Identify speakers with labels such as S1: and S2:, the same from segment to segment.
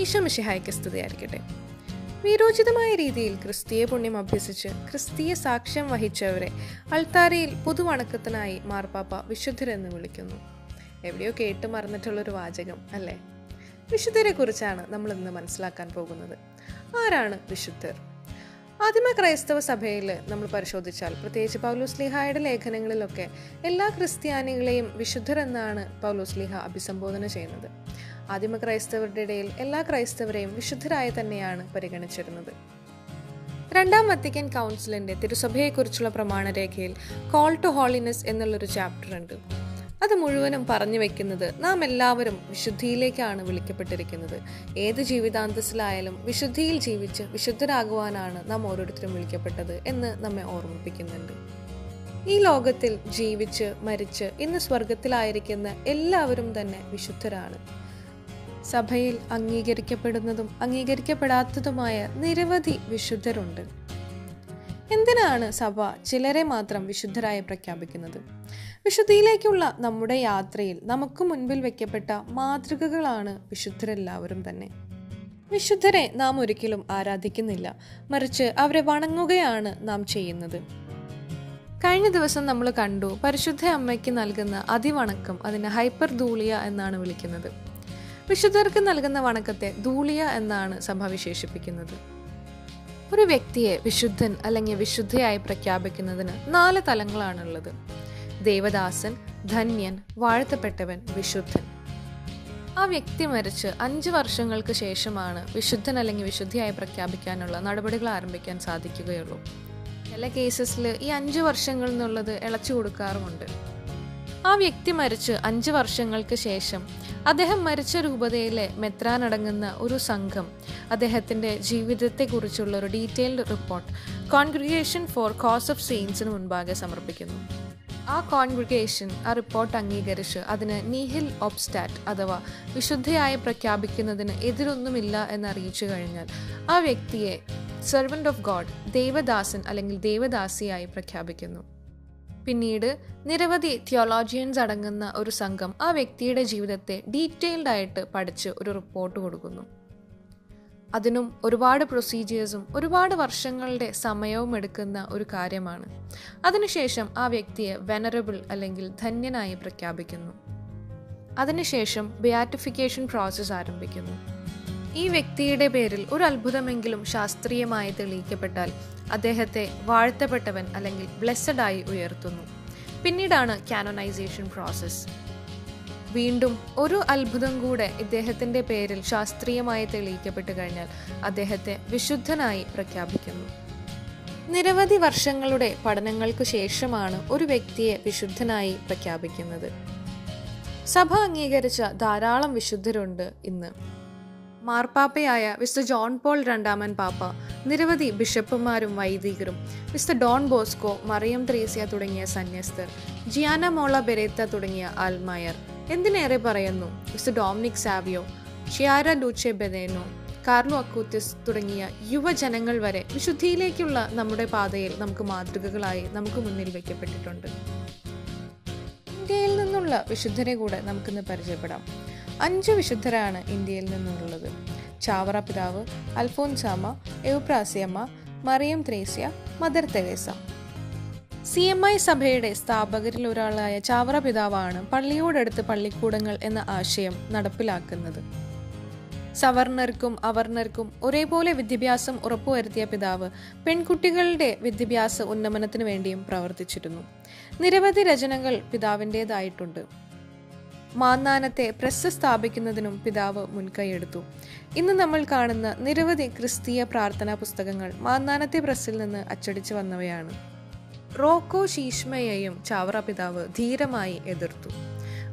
S1: ഈശോ മിശിഹായ്ക്ക് സ്തുതിയായിരിക്കട്ടെ. വീരോചിതമായ രീതിയിൽ ക്രിസ്തീയ പുണ്യം അഭ്യസിച്ച് ക്രിസ്തീയ സാക്ഷ്യം വഹിച്ചവരെ അൾത്താരയിൽ പുതുവണക്കത്തിനായി മാർപ്പാപ്പ വിശുദ്ധരെന്ന് വിളിക്കുന്നു. എവിടെയോ കേട്ട് മറന്നിട്ടുള്ളൊരു വാചകം അല്ലേ? വിശുദ്ധരെ കുറിച്ചാണ് നമ്മൾ ഇന്ന് മനസ്സിലാക്കാൻ പോകുന്നത്. ആരാണ് വിശുദ്ധർ? ആദിമ ക്രൈസ്തവ സഭയിൽ നമ്മൾ പരിശോധിച്ചാൽ പ്രത്യേകിച്ച് പൗലോസ് ലിഹായുടെ ലേഖനങ്ങളിലൊക്കെ എല്ലാ ക്രിസ്ത്യാനികളെയും വിശുദ്ധർ എന്നാണ് പൗലോസ് ലിഹ അഭിസംബോധന ചെയ്യുന്നത്. ആദിമ ക്രൈസ്തവരുടെ ഇടയിൽ എല്ലാ ക്രൈസ്തവരെയും വിശുദ്ധരായി തന്നെയാണ് പരിഗണിച്ചിരുന്നത്. രണ്ടാം വത്തിക്കൻ കൗൺസിലിന്റെ തിരുസഭയെക്കുറിച്ചുള്ള പ്രമാണരേഖയിൽ കോൾ ടു ഹോളിനെസ് എന്നുള്ളൊരു ചാപ്റ്റർ ഉണ്ട്. അത് മുഴുവനും പറഞ്ഞു വെക്കുന്നത് നാം എല്ലാവരും വിശുദ്ധിയിലേക്കാണ് വിളിക്കപ്പെട്ടിരിക്കുന്നത്. ഏത് ജീവിതാന്തസ്സിലായാലും വിശുദ്ധിയിൽ ജീവിച്ച് വിശുദ്ധരാകുവാനാണ് നാം ഓരോരുത്തരും വിളിക്കപ്പെട്ടത് എന്ന് നമ്മെ ഓർമ്മിപ്പിക്കുന്നുണ്ട്. ഈ ലോകത്തിൽ ജീവിച്ച് മരിച്ച് ഇന്ന് സ്വർഗത്തിലായിരിക്കുന്ന എല്ലാവരും തന്നെ വിശുദ്ധരാണ്. സഭയിൽ അംഗീകരിക്കപ്പെടുന്നതും അംഗീകരിക്കപ്പെടാത്തതുമായ നിരവധി വിശുദ്ധരുണ്ട്. എന്തിനാണ് സഭ ചിലരെ മാത്രം വിശുദ്ധരായി പ്രഖ്യാപിക്കുന്നത്? വിശുദ്ധിയിലേക്കുള്ള നമ്മുടെ യാത്രയിൽ നമുക്ക് മുൻപിൽ വെക്കപ്പെട്ട മാതൃകകളാണ് വിശുദ്ധരെല്ലാവരും തന്നെ. വിശുദ്ധരെ നാം ഒരിക്കലും ആരാധിക്കുന്നില്ല. മറിച്ച് അവരെ വണങ്ങുകയാണ് നാം ചെയ്യുന്നത്. കഴിഞ്ഞ ദിവസം നമ്മൾ കണ്ടു പരിശുദ്ധ അമ്മയ്ക്ക് നൽകുന്ന അതിവണക്കം അതിനെ ഹൈപ്പർ ധൂളിയ എന്നാണ് വിളിക്കുന്നത്. വിശുദ്ധർക്ക് നൽകുന്ന വണക്കത്തെ ധൂളിയ എന്നാണ് സഭ വിശേഷിപ്പിക്കുന്നത്. ഒരു വ്യക്തിയെ വിശുദ്ധൻ അല്ലെങ്കിൽ വിശുദ്ധയായി പ്രഖ്യാപിക്കുന്നതിന് നാല് തലങ്ങളാണുള്ളത്. ദേവദാസൻ ധന്യൻ വാഴ്ത്തപ്പെട്ടവൻ വിശുദ്ധൻ. ആ വ്യക്തി മരിച്ച് അഞ്ച് വർഷങ്ങൾക്ക് ശേഷമാണ് വിശുദ്ധൻ അല്ലെങ്കിൽ വിശുദ്ധിയായി പ്രഖ്യാപിക്കാനുള്ള നടപടികൾ ആരംഭിക്കാൻ സാധിക്കുകയുള്ളൂ. ചില കേസസിൽ ഈ അഞ്ച് വർഷങ്ങൾ എന്നുള്ളത് ഇളച്ചു കൊടുക്കാറുമുണ്ട്. ആ വ്യക്തി മരിച്ച് അഞ്ച് വർഷങ്ങൾക്ക് ശേഷം അദ്ദേഹം മരിച്ച രൂപതയിലെ മെത്രാനടങ്ങുന്ന ഒരു സംഘം അദ്ദേഹത്തിന്റെ ജീവിതത്തെക്കുറിച്ചുള്ള ഒരു detailed report congregation for cause of സെയിൻസിന് മുൻപാകെ സമർപ്പിക്കുന്നു. ആ കോൺഗ്രിഗേഷൻ ആ റിപ്പോർട്ട് അംഗീകരിച്ച് അതിന് നീഹിൽ ഒബ്സ്റ്റാറ്റ് അഥവാ വിശുദ്ധയായി പ്രഖ്യാപിക്കുന്നതിന് എതിരൊന്നുമില്ല എന്ന് അറിയിച്ചു കഴിഞ്ഞാൽ ആ വ്യക്തിയെ സെർവന്റ് ഓഫ് ഗോഡ് ദേവദാസൻ അല്ലെങ്കിൽ ദേവദാസിയായി പ്രഖ്യാപിക്കുന്നു. പിന്നീട് നിരവധി തിയോളോജിയൻസ് അടങ്ങുന്ന ഒരു സംഘം ആ വ്യക്തിയുടെ ജീവിതത്തെ ഡീറ്റെയിൽഡ് ആയിട്ട് പഠിച്ച് ഒരു റിപ്പോർട്ട് കൊടുക്കുന്നു. അതിനും ഒരുപാട് പ്രൊസീജിയേഴ്സും ഒരുപാട് വർഷങ്ങളുടെ സമയവും എടുക്കുന്ന ഒരു കാര്യമാണ്. അതിനുശേഷം ആ വ്യക്തിയെ വെനറബിൾ അല്ലെങ്കിൽ ധന്യനായി പ്രഖ്യാപിക്കുന്നു. അതിനുശേഷം ബിയാറ്റിഫിക്കേഷൻ പ്രോസസ്സ് ആരംഭിക്കുന്നു. ഈ വ്യക്തിയുടെ പേരിൽ ഒരു അത്ഭുതമെങ്കിലും ശാസ്ത്രീയമായി തെളിയിക്കപ്പെട്ടാൽ അദ്ദേഹത്തെ വാഴ്ത്തപ്പെട്ടവൻ അല്ലെങ്കിൽ ബ്ലെസ്സഡ് ആയി ഉയർത്തുന്നു. പിന്നീടാണ് കാനോനൈസേഷൻ പ്രോസസ് വീണ്ടും ഒരു അത്ഭുതം കൂടെ ഇദ്ദേഹത്തിന്റെ പേരിൽ ശാസ്ത്രീയമായി തെളിയിക്കപ്പെട്ടു കഴിഞ്ഞാൽ അദ്ദേഹത്തെ വിശുദ്ധനായി പ്രഖ്യാപിക്കുന്നു. നിരവധി വർഷങ്ങളുടെ പഠനങ്ങൾക്ക് ശേഷമാണ് ഒരു വ്യക്തിയെ വിശുദ്ധനായി പ്രഖ്യാപിക്കുന്നത്. സഭ അംഗീകരിച്ച ധാരാളം വിശുദ്ധരുണ്ട് ഇന്ന്. മാർപ്പാപ്പയായ മിസ്റ്റർ ജോൺ പോൾ രണ്ടാമൻ പാപ്പ നിരവധി ബിഷപ്പുമാരും വൈദികരും Mr Don Bosco Mariam Thresia തുടങ്ങിയ സന്യസ്തർ ജിയാന മോള ബെരേത്ത തുടങ്ങിയ ആൽമായർ. എന്തിനേറെ പറയുന്നു? Mr Dominic Savio Chiara Luce Badano Carlo Acutis തുടങ്ങിയ യുവജനങ്ങൾ വരെ വിശുദ്ധിയിലേക്കുള്ള നമ്മുടെ പാതയിൽ നമുക്ക് മാതൃകകളായി നമുക്ക് മുന്നിൽ വയ്ക്കപ്പെട്ടിട്ടുണ്ട് ഇന്ത്യയിൽ നിന്നുള്ള വിശുദ്ധരെ കൂടെ നമുക്കിന്ന് പരിചയപ്പെടാം. അഞ്ച് വിശുദ്ധരാണ് ഇന്ത്യയിൽ നിന്നുള്ളത്. ചാവറ പിതാവ് Alphonsamma എവുപ്രാസിയമ്മ Mariam Thresia Mother Teresa. C M I സഭയുടെ സ്ഥാപകരിൽ ഒരാളായ ചാവറ പിതാവാണ് പള്ളിയോടടുത്ത് പള്ളിക്കൂടങ്ങൾ എന്ന ആശയം നടപ്പിലാക്കുന്നത്. സവർണർക്കും അവർണർക്കും ഒരേപോലെ വിദ്യാഭ്യാസം ഉറപ്പുവരുത്തിയ പിതാവ് പെൺകുട്ടികളുടെ വിദ്യാഭ്യാസ ഉന്നമനത്തിനു വേണ്ടിയും പ്രവർത്തിച്ചിരുന്നു. നിരവധി രചനകൾ പിതാവിന്റെതായിട്ടുണ്ട്. മാന്നാനത്തെ പ്രസ് സ്ഥാപിക്കുന്നതിനും പിതാവ് മുൻകൈയെടുത്തു. ഇന്ന് നമ്മൾ കാണുന്ന നിരവധി ക്രിസ്തീയ പ്രാർത്ഥനാ പുസ്തകങ്ങൾ മാന്നാനത്തെ പ്രസ്സിൽ നിന്ന് അച്ചടിച്ചു വന്നവയാണ്. റോക്കോ ശീഷ്മയെയും ചാവറ പിതാവ് ധീരമായി എതിർത്തു.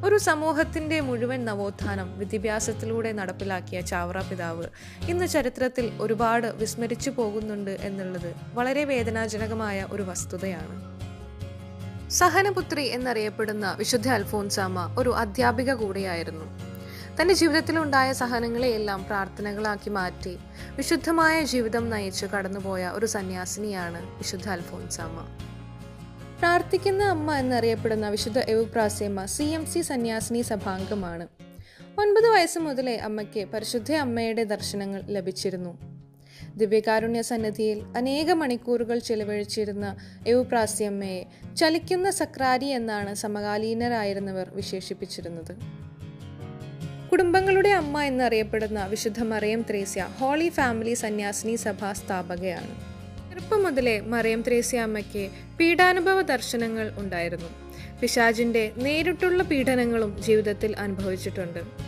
S1: ഒരു സമൂഹത്തിന്റെ മുഴുവൻ നവോത്ഥാനം വിദ്യാഭ്യാസത്തിലൂടെ നടപ്പിലാക്കിയ ചാവറ പിതാവ് ഇന്ന് ചരിത്രത്തിൽ ഒരുപാട് വിസ്മരിച്ചു പോകുന്നുണ്ട് എന്നുള്ളത് വളരെ വേദനാജനകമായ ഒരു വസ്തുതയാണ്. സഹനപുത്രി എന്നറിയപ്പെടുന്ന വിശുദ്ധ അൽഫോൻസാമ്മ ഒരു അധ്യാപിക കൂടിയായിരുന്നു. തന്റെ ജീവിതത്തിലുണ്ടായ സഹനങ്ങളെയെല്ലാം പ്രാർത്ഥനകളാക്കി മാറ്റി വിശുദ്ധമായ ജീവിതം നയിച്ച് കടന്നുപോയ ഒരു സന്യാസിനിയാണ് വിശുദ്ധ അൽഫോൻസാമ്മ പ്രാർത്ഥിക്കുന്ന അമ്മ എന്നറിയപ്പെടുന്ന വിശുദ്ധ എവുപ്രാസ്യമ്മ സി എം സി സന്യാസിനി സഭാംഗമാണ്. ഒൻപത് വയസ്സ് മുതലേ അമ്മയ്ക്ക് പരിശുദ്ധ അമ്മയുടെ ദർശനങ്ങൾ ലഭിച്ചിരുന്നു. ദിവ്യകാരുണ്യ സന്നിധിയിൽ അനേക മണിക്കൂറുകൾ ചെലവഴിച്ചിരുന്ന എവുപ്രാസ്യമ്മയെ ചലിക്കുന്ന സക്രാരി എന്നാണ് സമകാലീനരായിരുന്നവർ വിശേഷിപ്പിച്ചിരുന്നത്. കുടുംബങ്ങളുടെ അമ്മ എന്നറിയപ്പെടുന്ന വിശുദ്ധ മറിയം ത്രേസ്യ ഹോളി ഫാമിലി സന്യാസിനി സഭാ സ്ഥാപകയാണ്. ചെറുപ്പം മുതലേ മറിയം ത്രേസ്യ അമ്മയ്ക്ക് പീഡാനുഭവ ദർശനങ്ങൾ ഉണ്ടായിരുന്നു. പിശാജിന്റെ നേരിട്ടുള്ള പീഡനങ്ങളും ജീവിതത്തിൽ അനുഭവിച്ചിട്ടുണ്ട്.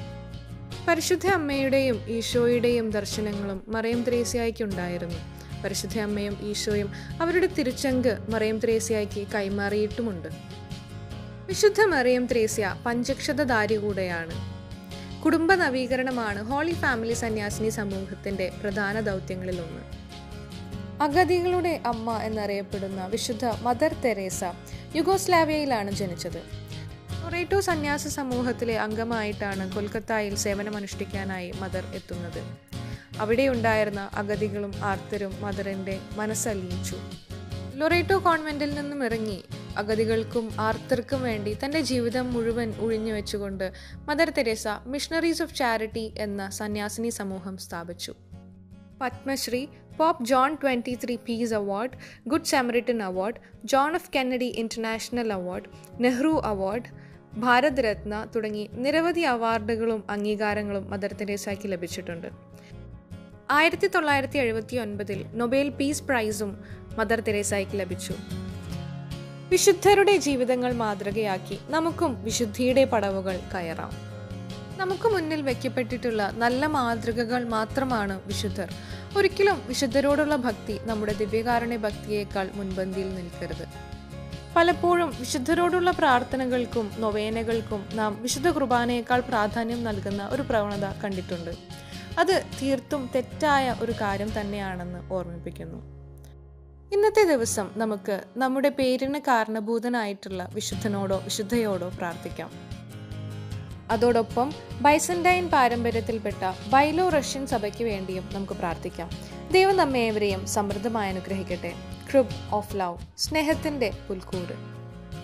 S1: പരിശുദ്ധ അമ്മയുടെയും ഈശോയുടെയും ദർശനങ്ങളും മറിയം ത്രേസ്യായ്ക്കുണ്ടായിരുന്നു പരിശുദ്ധ അമ്മയും ഈശോയും അവരുടെ തിരുച്ചങ്ക് മറിയം ത്രേസ്യായ്ക്ക് കൈമാറിയിട്ടുമുണ്ട്. വിശുദ്ധ മറിയം ത്രേസ്യ പഞ്ചക്ഷതധാരി കൂടെയാണ്. കുടുംബ നവീകരണമാണ് ഹോളി ഫാമിലി സന്യാസിനി സമൂഹത്തിന്റെ പ്രധാന ദൗത്യങ്ങളിലൊന്ന്. അഗതികളുടെ അമ്മ എന്നറിയപ്പെടുന്ന വിശുദ്ധ മദർ തെരേസ യുഗോസ്ലാവിയയിലാണ് ജനിച്ചത്. ഒറേറ്റോ സന്യാസ സമൂഹത്തിലെ അംഗമായിട്ടാണ് കൊൽക്കത്തയിൽ സേവനമനുഷ്ഠിക്കാനായി മദർ എത്തുന്നത്. അവിടെ ഉണ്ടായിരുന്ന അഗതികളും ആർത്തരും മദറിന്റെ മനസ്സലിയിച്ചു. ലൊറേറ്റോ കോൺവെന്റിൽ നിന്നും ഇറങ്ങി അഗതികൾക്കും ആർത്തർക്കും വേണ്ടി തന്റെ ജീവിതം മുഴുവൻ ഒഴിഞ്ഞു വെച്ചുകൊണ്ട് Mother Teresa Missionaries of Charity എന്ന സന്യാസിനി സമൂഹം സ്ഥാപിച്ചു. Padma Shri Pope John twenty three peace award good Samaritan award John of Kennedy international award Nehru award Bharat Ratna തുടങ്ങി നിരവധി അവാർഡുകളും അംഗീകാരങ്ങളും മദർ തെരേസയ്ക്ക് ലഭിച്ചിട്ടുണ്ട്. ആയിരത്തി തൊള്ളായിരത്തി എഴുപത്തി ഒൻപതിൽ നൊബേൽ പീസ് പ്രൈസും മദർ തെരേസയ്ക്ക് ലഭിച്ചു. വിശുദ്ധരുടെ ജീവിതങ്ങൾ മാതൃകയാക്കി നമുക്കും വിശുദ്ധിയുടെ പടവുകൾ കയറാം. നമുക്ക് മുന്നിൽ വെക്കപ്പെട്ടിട്ടുള്ള നല്ല മാതൃകകൾ മാത്രമാണ് വിശുദ്ധർ. ഒരിക്കലും വിശുദ്ധരോടുള്ള ഭക്തി നമ്മുടെ ദിവ്യകാരുണ്യ ഭക്തിയേക്കാൾ മുൻപന്തിയിൽ നിൽക്കരുത്. പലപ്പോഴും വിശുദ്ധരോടുള്ള പ്രാർത്ഥനകൾക്കും നൊവേനകൾക്കും നാം വിശുദ്ധ കുർബാനയേക്കാൾ പ്രാധാന്യം നൽകുന്ന ഒരു പ്രവണത കണ്ടിട്ടുണ്ട്. അത് തീർത്തും തെറ്റായ ഒരു കാര്യം തന്നെയാണെന്ന് ഓർമ്മിപ്പിക്കുന്നു. ഇന്നത്തെ ദിവസം നമുക്ക് നമ്മുടെ പേരിന് കാരണഭൂതനായിട്ടുള്ള വിശുദ്ധനോടോ വിശുദ്ധയോടോ പ്രാർത്ഥിക്കാം. അതോടൊപ്പം ബൈസൻഡൈൻ പാരമ്പര്യത്തിൽപ്പെട്ട ബൈലോ റഷ്യൻ സഭയ്ക്ക് വേണ്ടിയും നമുക്ക് പ്രാർത്ഥിക്കാം. ദൈവം നമ്മേവരെയും സമൃദ്ധമായി അനുഗ്രഹിക്കട്ടെ. ക്രിബ് ഓഫ് ലവ് സ്നേഹത്തിന്റെ പുൽക്കൂട്.